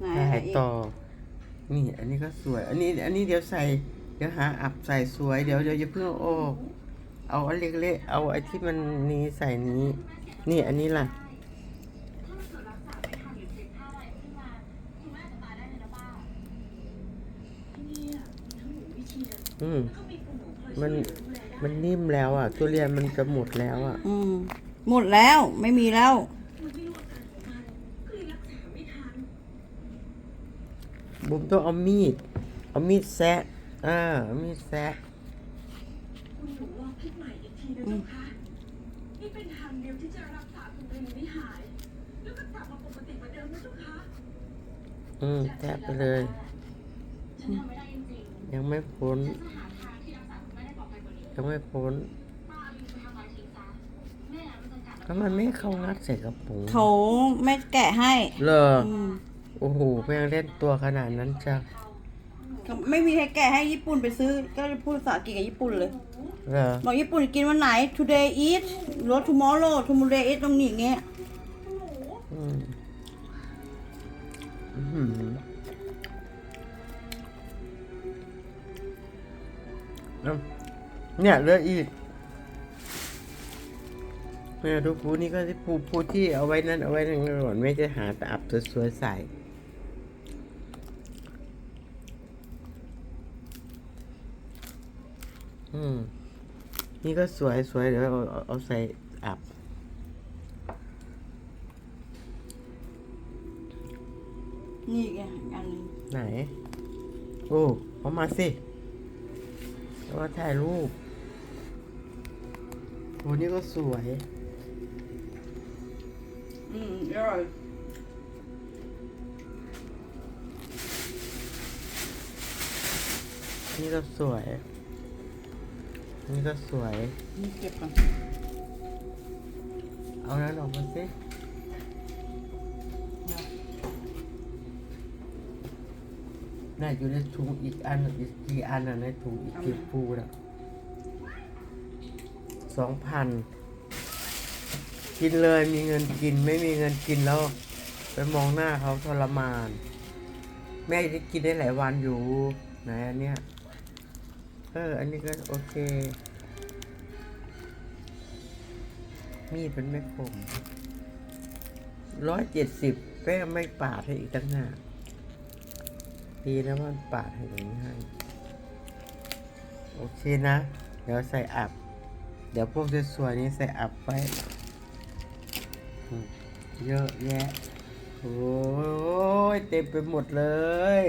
ไหนถ่ายอีกต่อ นี่ อันนี้ก็สวย อันนี้ อันนี้เดี๋ยวใส่ เดี๋ยวหาอับใส่สวย เดี๋ยวเดี๋ยวอย่าเพิ่งเอาออกเอาอันเล็กๆ เอาไอ้ที่มันนี้ใส่นี้ นี่อันนี้ล่ะ อืม มัน มันนิ่มแล้วอะ ทุเรียนมันจะหมดแล้วอะ อืม หมดแล้ว ไม่มีแล้ว บุมต้องเอามีด เอามีดแซะอ่าเอามีดแซะคุณหนูลองคิดใหม่อีกทีนะเจ้าคะนี่เป็นทางเดียวที่จะรักษาคุณเรนไม่หาย แล้วก็กลับมาปกติเหมือนเดิมนะเจ้าคะอืมแซะไปเลย ฉันทำไม่ได้จริงยังไม่พ้นๆจะหาทางที่รักษาคุณแม่ได้ปลอดภัยกว่านี้ยังไม่พ้นป้าลิงจะทำอะไรทิ้งซะแม่มันจะกัดก็มันไม่เข้างัดใส่กระปุกเขาไม่แกะให้ เลออืม โอ้โหแม่งเล่นตัวขนาดนั้นจ้ะเขาไม่มีใครแกะให้ญี่ปุ่นไปซื้อ ก็พูดภาษาอังกฤษกับญี่ปุ่นเลยเลอบอกญี่ปุ่นกินวันไหน today eat หรือว่า tomorrow tomorrow eat ตรงนี้อย่างเงี้ยอืมอื้อหือเอ้าเนี่ยเหลืออีกแม่ดูปูนี่ก็ที่ปูปูที่เอาไว้นั่นเอาไว้นั่นก่อนแม่จะหาแต่อับสวยๆใส่ อืม นี่ก็สวยสวยเดี๋ยวเอาเอาเอาใส่อับนี่ไงอีกอันหนึงไหน โอ้เอามาสิเอามาถ่ายรูปโอ้นี่ก็สวย อืมอร่อยนี่ก็สวย นี่ก็สวย นี่เก็บก่อนเอานั้นออกมาสิน่าอยู่ในถุงอีกอันอีกกี่อันอะในถุงอีกกี่ปูน่ะสองพันกินเลยมีเงินกินไม่มีเงินกินแล้ว ไปมองหน้าเขาทรมาน แม่จะกินได้หลายวันอยู่ไหนอันเนี้ย เออ อันนี้ก็โอเค มีดเป็นไม่คมร้อยเจ็ดสิบแม่ไม่ปาดให้อีกตั้งหน้าดีนะว่ามันปาดให้อย่างนี้ให้โอเคนะ เดี๋ยวใส่อับ เดี๋ยวพวกสวยๆนี้ใส่อับไว้เยอะแยะ โอ้ยเต็มไปหมดเลย